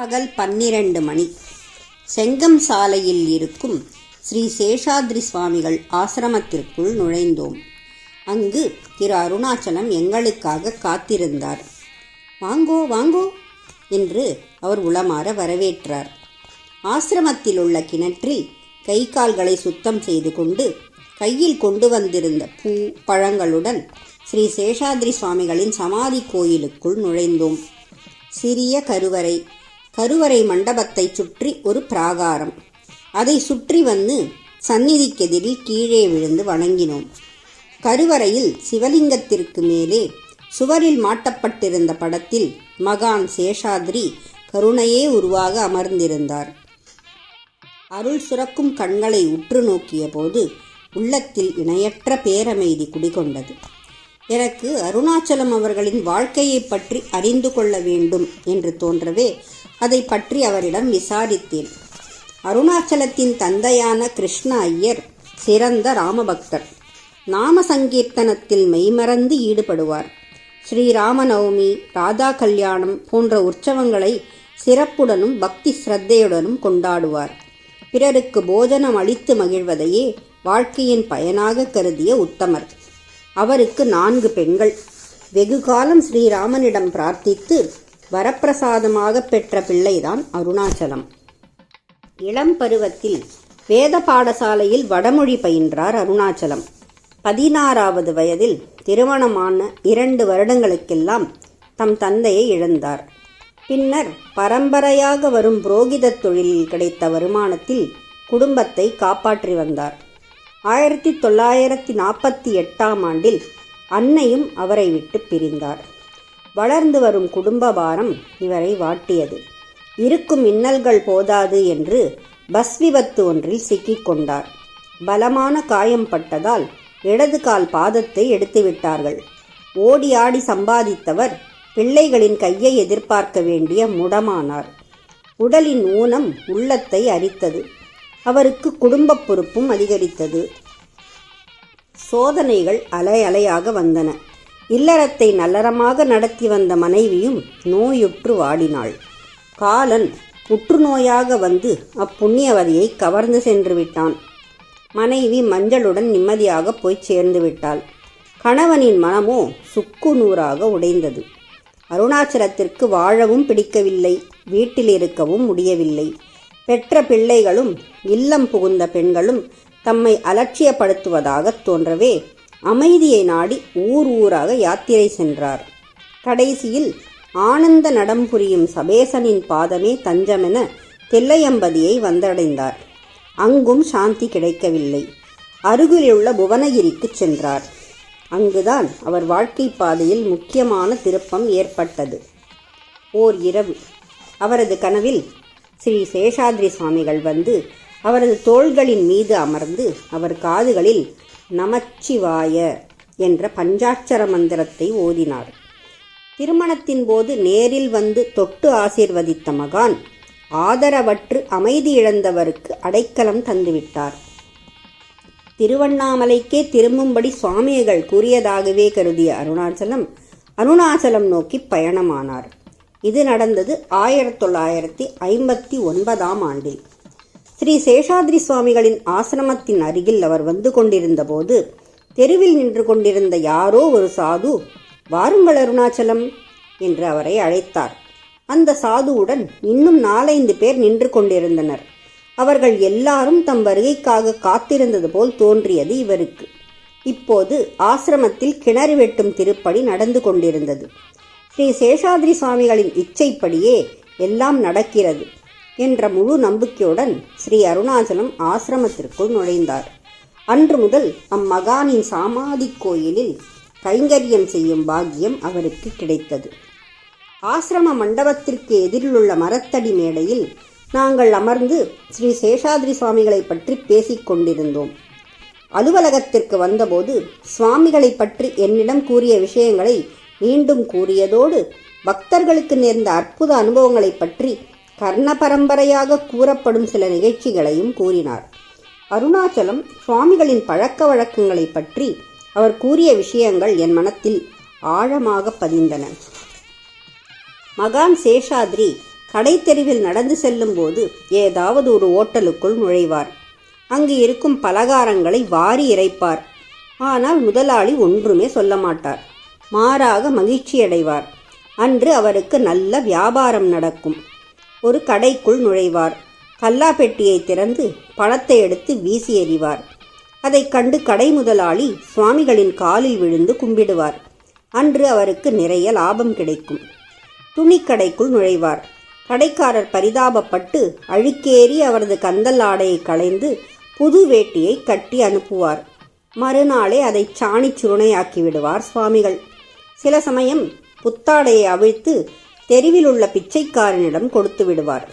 பகல் பன்னிரண்டு மணி. செங்கம் சாலையில் இருக்கும் ஸ்ரீ சேஷாத்ரி சுவாமிகள் ஆசிரமத்திற்குள் நுழைந்தோம். அங்கு திரு அருணாச்சலம் எங்களுக்காக காத்திருந்தார். வாங்கோ வாங்கோ என்று அவர் உளமாற வரவேற்றார். ஆசிரமத்தில் உள்ள கிணற்றில் கை கால்களை சுத்தம் செய்து கொண்டு கையில் கொண்டு வந்திருந்த பூ பழங்களுடன் ஸ்ரீ சேஷாத்ரி சுவாமிகளின் சமாதி கோயிலுக்குள் நுழைந்தோம். சிறிய கருவறை கருவறை மண்டபத்தை சுற்றி ஒரு பிராகாரம். அதை சுற்றி வந்து சந்நிதிக்கெதிரில் கீழே விழுந்து வணங்கினோம். கருவறையில் சிவலிங்கத்திற்கு மேலே சுவரில் மாட்டப்பட்டிருந்த படத்தில் மகான் சேஷாத்ரி கருணையே உருவாக அமர்ந்திருந்தார். அருள் சுரக்கும் கண்களை உற்று நோக்கிய போது உள்ளத்தில் இணையற்ற பேரமைதி குடிகொண்டது. எனக்கு அருணாச்சலம் அவர்களின் வாழ்க்கையை பற்றி அறிந்து கொள்ள வேண்டும் என்று தோன்றவே அதை பற்றி அவரிடம் விசாரித்தேன். அருணாச்சலத்தின் தந்தையான கிருஷ்ண ஐயர் சிறந்த ராமபக்தர். நாம சங்கீர்த்தனத்தில் மெய்மறந்து ஈடுபடுவார். ஸ்ரீராமநவமி ராதா கல்யாணம் போன்ற உற்சவங்களை சிறப்புடனும் பக்தி ஸ்ரத்தையுடனும் கொண்டாடுவார். பிறருக்கு போஜனம் அளித்து மகிழ்வதையே வாழ்க்கையின் பயனாக கருதிய உத்தமர். அவருக்கு நான்கு பெண்கள். வெகு காலம் ஸ்ரீராமனிடம் பிரார்த்தித்து வரப்பிரசாதமாக பெற்ற பிள்ளைதான் அருணாச்சலம். இளம் பருவத்தில் வேத பாடசாலையில் வடமொழி பயின்றார் அருணாச்சலம். பதினாறாவது வயதில் திருமணமான இரண்டு வருடங்களுக்கெல்லாம் தம் தந்தையை இழந்தார். பின்னர் பரம்பரையாக வரும் புரோகிதத் தொழிலில் கிடைத்த வருமானத்தில் குடும்பத்தை காப்பாற்றி வந்தார். ஆயிரத்தி தொள்ளாயிரத்தி நாற்பத்தி எட்டாம் ஆண்டில் அன்னையும் அவரை விட்டு பிரிந்தார். வளர்ந்து வரும் குடும்ப பாரம் இவரை வாட்டியது. இருக்கும் இன்னல்கள் போதாது என்று பஸ் விபத்து ஒன்றில் சிக்கிக்கொண்டார் பலமான காயம் பட்டதால் இடது கால் பாதத்தை எடுத்துவிட்டார்கள் ஓடி ஆடி சம்பாதித்தவர் பிள்ளைகளின் கையை எதிர்பார்க்க வேண்டிய முடமானார். உடலின் ஊனம் உள்ளத்தை அரித்தது. அவருக்கு குடும்பப் பொறுப்பும் அதிகரித்தது. சோதனைகள் அலை அலையாக வந்தன. இல்லறத்தை நல்லறமாக நடத்தி வந்த மனைவியும் நோயுற்று வாடினாள். காலன் புற்றுநோயாக வந்து அப்புண்ணியவதியை கவர்ந்து சென்று விட்டான். மனைவி மஞ்சளுடன் நிம்மதியாக போய் சேர்ந்து விட்டாள். கணவனின் மனமோ சுக்கு நூறாக உடைந்தது. அருணாச்சலத்திற்கு வாழவும் பிடிக்கவில்லை. வீட்டில் இருக்கவும் முடியவில்லை. பெற்ற பிள்ளைகளும் இல்லம் புகுந்த பெண்களும் தம்மை அலட்சியப்படுத்துவதாக தோன்றவே அமைதியை நாடி ஊர் ஊராக யாத்திரை சென்றார். கடைசியில் ஆனந்த நடம் புரியும் சபேசனின் பாதமே தஞ்சமென தெல்லையம்பதியை வந்தடைந்தார். அங்கும் சாந்தி கிடைக்கவில்லை. அருகிலுள்ள புவனகிரிக்கு சென்றார். அங்குதான் அவர் வாழ்க்கை பாதையில் முக்கியமான திருப்பம் ஏற்பட்டது. ஓர் இரவு. அவரது கனவில் ஸ்ரீ சேஷாத்ரி சுவாமிகள் வந்து அவரது தோள்களின் மீது அமர்ந்து அவர் காதுகளில் நமச்சிவாய என்ற பஞ்சாட்சர மந்திரத்தை ஓதினார். திருமணத்தின் போது நேரில் வந்து தொட்டு ஆசீர்வதித்த மகான் ஆதரவற்று அமைதி இழந்தவருக்கு அடைக்கலம் தந்துவிட்டார். திருவண்ணாமலைக்கே திரும்பும்படி சுவாமிகள் கூறியதாகவே கருதிய அருணாச்சலம் அருணாச்சலம் நோக்கி பயணமானார். இது நடந்தது ஆயிரத்தி தொள்ளாயிரத்தி ஐம்பத்தி ஒன்பதாம் ஆண்டில். ஸ்ரீ சேஷாத்ரி சுவாமிகளின் ஆசிரமத்தின் அருகில் அவர் வந்து கொண்டிருந்த போது தெருவில் நின்று கொண்டிருந்த யாரோ ஒரு சாது வாருங்கள் அருணாச்சலம் என்று அவரை அழைத்தார். அந்த சாதுவுடன் இன்னும் நாலைந்து பேர் நின்று கொண்டிருந்தனர். அவர்கள் எல்லாரும் தம் வருகைக்காக காத்திருந்தது போல் தோன்றியது இவருக்கு. இப்போது ஆசிரமத்தில் கிணறு வெட்டும் திருப்பணி நடந்து கொண்டிருந்தது. ஸ்ரீ சேஷாதிரி சுவாமிகளின் இச்சைப்படியே எல்லாம் நடக்கிறது என்ற முழு நம்பிக்கையுடன் ஸ்ரீ அருணாச்சலம் ஆசிரமத்திற்குள் நுழைந்தார். அன்று முதல் அம்மகானின் சாமாதி கோயிலில் கைங்கரியம் செய்யும் பாக்கியம் அவருக்கு கிடைத்தது. ஆசிரம மண்டபத்திற்கு எதிரிலுள்ள மரத்தடி மேடையில் நாங்கள் அமர்ந்து ஸ்ரீ சேஷாதிரி சுவாமிகளை பற்றி பேசிக் கொண்டிருந்தோம். அலுவலகத்திற்கு வந்தபோது சுவாமிகளை பற்றி என்னிடம் கூறிய விஷயங்களை மீண்டும் கூறியதோடு பக்தர்களுக்கு நேர்ந்த அற்புத அனுபவங்களைப் பற்றி கர்ண பரம்பரையாக கூறப்படும் சில நிகழ்ச்சிகளையும் கூறினார். அருணாச்சலம் சுவாமிகளின் பழக்க வழக்கங்களை பற்றி அவர் கூறிய விஷயங்கள் என் மனத்தில் ஆழமாக பதிந்தன. மகான் சேஷாத்ரி கடைத்தெருவில் நடந்து செல்லும்போது ஏதாவது ஒரு ஓட்டலுக்குள் நுழைவார். அங்கு இருக்கும் பலகாரங்களை வாரி இறைப்பார். ஆனால் முதலாளி ஒன்றுமே சொல்ல மாட்டார். மாறாக மகிழ்ச்சியடைவார். அன்று அவருக்கு நல்ல வியாபாரம் நடக்கும். ஒரு கடைக்குள் நுழைவார். கல்லாப்பெட்டியை திறந்து பணத்தை எடுத்து வீசி எறிவார். அதைக் கண்டு கடை முதலாளி சுவாமிகளின் காலில் விழுந்து கும்பிடுவார். அன்று அவருக்கு நிறைய லாபம் கிடைக்கும். துணிக்கடைக்குள் நுழைவார். கடைக்காரர் பரிதாபப்பட்டு அழுக்கேறி அவரது கந்தல் ஆடையை களைந்து புது வேட்டியை கட்டி அனுப்புவார். மறுநாளே அதை சாணி சுருணையாக்கி விடுவார் சுவாமிகள். சில சமயம் புத்தாடையை அவிழ்த்து தெருவில் உள்ள பிச்சைக்காரனிடம் கொடுத்து விடுவார்.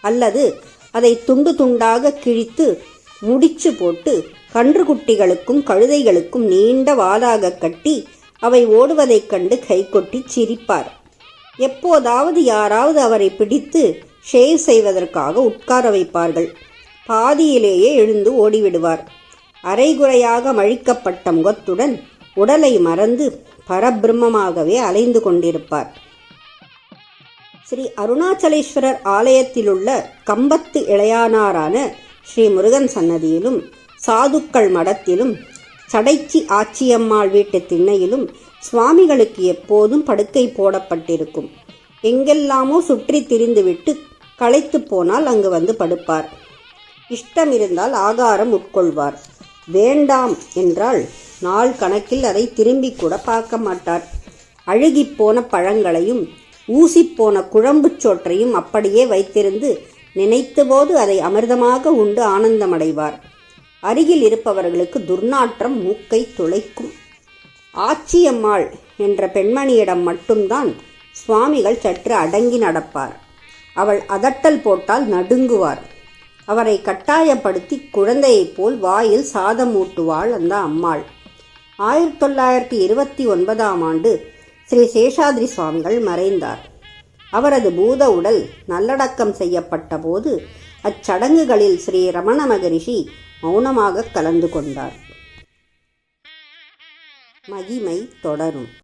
அல்லது அதை துண்டு துண்டாக கிழித்து முடிச்சு போட்டு கன்றுக்குட்டிகளுக்கும் கழுதைகளுக்கும் நீண்ட வாலாக கட்டி அவை ஓடுவதைக் கண்டு கைகொட்டி சிரிப்பார். எப்போதாவது யாராவது அவரை பிடித்து ஷேவ் செய்வதற்காக உட்கார வைப்பார்கள். பாதியிலேயே எழுந்து ஓடிவிடுவார். அரைகுறையாக மழிக்கப்பட்ட முகத்துடன் உடலை மறந்து பரபிரம்மமாகவே அலைந்து கொண்டிருப்பார். ஸ்ரீ அருணாச்சலேஸ்வரர் ஆலயத்திலுள்ள கம்பத்து இளையானாரான ஸ்ரீ முருகன் சன்னதியிலும் சாதுக்கள் மடத்திலும் சடைச்சி ஆச்சியம்மாள் வீட்டு திண்ணையிலும் சுவாமிகளுக்கு எப்போதும் படுக்கை போடப்பட்டிருக்கும். எங்கெல்லாமோ சுற்றி திரிந்துவிட்டு களைத்து போனால் அங்கு வந்து படுப்பார். இஷ்டம் இருந்தால் ஆகாரம் உட்கொள்வார். வேண்டாம் என்றால் நாள் கணக்கில் அதை திரும்பி கூட பார்க்க மாட்டார். அழுகிப்போன பழங்களையும் ஊசிப்போன குழம்புச் சோற்றையும் அப்படியே வைத்திருந்து நினைத்தபோது அதை அமிர்தமாக உண்டு ஆனந்தமடைவார். அருகில் இருப்பவர்களுக்கு துர்நாற்றம் மூக்கை துளைக்கும். ஆச்சியம்மாள் என்ற பெண்மணியிடம் மட்டும்தான் சுவாமிகள் சற்று அடங்கி நடப்பார். அவள் அதட்டல் போட்டால் நடுங்குவார். அவரை கட்டாயப்படுத்தி குழந்தையைப் போல் வாயில் சாதம் ஊட்டுவாள் அந்த அம்மாள். ஆயிரத்தி தொள்ளாயிரத்தி இருபத்தி ஒன்பதாம் ஆண்டு ஸ்ரீ சேஷாத்ரி சுவாமிகள் மறைந்தார். அவரது பூத உடல் நல்லடக்கம் செய்யப்பட்ட போது அச்சடங்குகளில் ஸ்ரீ ரமண மகரிஷி மௌனமாக கலந்து கொண்டார். மகிமை தொடரும்.